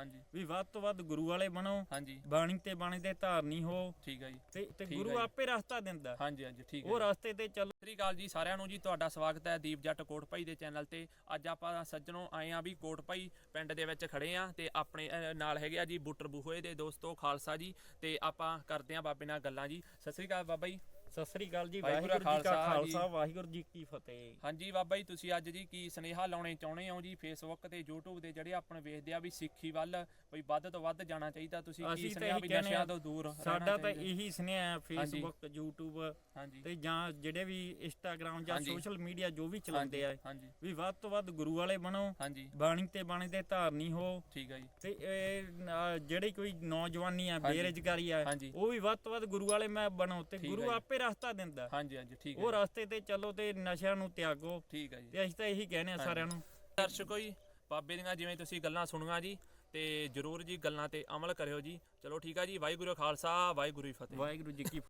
ਹਾਂਜੀ। ਵੀ ਵੱਧ ਤੋਂ ਵੱਧ ਗੁਰੂ ਵਾਲੇ ਬਣੋ ਹਾਂਜੀ। ਬਾਣੀ ਤੇ ਬਾਣੀ ਦੇ ਧਾਰਨੀ ਹੋ। ਠੀਕ ਹੈ ਜੀ। ਤੇ ਤੇ ਗੁਰੂ। ਆਪੇ ਰਸਤਾ ਦਿੰਦਾ। ਹਾਂਜੀ ਹਾਂਜੀ ਠੀਕ ਹੈ ਉਹ। ਰਸਤੇ ਤੇ ਚੱਲੋ ਸ੍ਰੀ ਅਕਾਲ ਜੀ ਸਾਰਿਆਂ ਨੂੰ ਜੀ ਤੁਹਾਡਾ ਸਵਾਗਤ ਹੈ ਦੀਪ ਜੱਟ ਕੋਟਪਾਈ ਦੇ ਚੈਨਲ ਤੇ। ਅੱਜ ਆਪਾਂ ਸੱਜਣੋਂ ਆਏ ਆ ਵੀ ਕੋਟਪਾਈ ਪਿੰਡ ਦੇ ਵਿੱਚ ਖੜੇ ਆ ਤੇ ਆਪਣੇ ਨਾਲ ਹੈਗੇ ਆ ਜੀ ਬੁੱਟਰ ਬੂਹੇ ਦੇ ਦੋਸਤੋ ਖਾਲਸਾ ਜੀ। ਤੇ ਆਪਾਂ ਕਰਦੇ ਆ ਬਾਬੇ ਨਾਲ ਗੱਲਾਂ ਜੀ। ਸਤਿ ਸ੍ਰੀ ਅਕਾਲ ਬਾਬਾ ਜੀ। ਸਤਿ ਸ੍ਰੀ ਅਕਾਲ ਜੀ ਵਾਹਿਗੁਰੂ ਜੀ ਕਾ ਖਾਲਸਾ ਵਾਹਿਗੁਰੂ ਜੀ ਕੀ ਫਤਿਹ ਹਾਂਜੀ ਬਾਬਾ ਜੀ ਤੁਸੀਂ ਅੱਜ ਜੀ ਕੀ ਸਨੇਹਾ ਲਾਉਣੇ ਚਾਹੁੰਦੇ ਹੋ ਜੀ ਫੇਸਬੁੱਕ ਤੇ YouTube ਦੇ ਜਿਹੜੇ ਆਪਣੇ ਵੇਖਦੇ ਆ ਵੀ ਸਿੱਖੀ ਵੱਲ ਵੀ ਵੱਧ ਤੋਂ ਵੱਧ ਜਾਣਾ ਚਾਹੀਦਾ ਤੁਸੀਂ ਕੀ ਤਾਂ ਸਨੇਹਾ ਵੀ ਨਸ਼ਿਆਂ ਤੋਂ ਦੂਰ ਰਹਿਣਾ ਸਾਡਾ ਤਾਂ? ਇਹੀ ਸੁਨੇਹਾ ਹੈ ਫੇਸਬੁੱਕ YouTube ਤੇ ਜਾਂ ਜਿਹੜੇ ਵੀ ਇੰਸਟਾਗ੍ਰਾਮ ਜਾਂ। ਸੋਸ਼ਲ ਮੀਡੀਆ ਜੋ ਵੀ ਚਲਾਉਂਦੇ ਆ ਵੀ ਵੱਧ ਤੋਂ ਵੱਧ ਗੁਰੂ ਵਾਲੇ ਬਣੋ ਬਾਣੀ ਤੇ ਬਾਣੀ ਦੇ ਧਾਰਨੀ ਹੋ ਠੀਕ ਹੈ ਜੀ ਤੇ ਜਿਹੜੀ ਕੋਈ ਨੌਜਵਾਨੀ ਆ। ਬੇਰੁਜ਼ਗਾਰੀ ਆ। ਉਹ ਵੀ ਵੱਧ ਤੋਂ ਵੱਧ ਗੁਰੂ ਵਾਲੇ ਮੈਂ ਬਣੋ ਤੇ ਗੁਰੂ। ਆਪੇ ਰਸਤਾ ਦਿੰਦਾ। ਹਾਂਜੀ ਹਾਂਜੀ ਠੀਕ ਉਹ ਹੈ ਰਸਤੇ ਤੇ ਚੱਲੋ ਤੇ ਨਸ਼ਿਆਂ ਨੂੰ ਤਿਆਗੋ। ਠੀਕ ਹੈ ਜੀ। ਤੇ ਅਸੀਂ ਤਾਂ ਇਹੀ ਕਹਿੰਦੇ ਆ ਸਾਰਿਆਂ ਨੂੰ। ਦਰਸ਼ਕੋ ਜੀ ਬਾਬੇ ਦੀਆਂ ਜਿਵੇਂ ਤੁਸੀਂ ਗੱਲਾਂ ਸੁਣੀਆਂ ਜੀ ਤੇ ਜਰੂਰ ਜੀ ਗੱਲਾਂ ਤੇ ਅਮਲ ਕਰਿਓ ਜੀ। ਚਲੋ ਠੀਕ ਆ ਜੀ ਵਾਹਿਗੁਰੂ ਖਾਲਸਾ ਵਾਹਿਗੁਰੂ ਜੀ ਫਤਿਹ। ਵਾਹਿਗੁਰੂ ਜੀ ਕੀ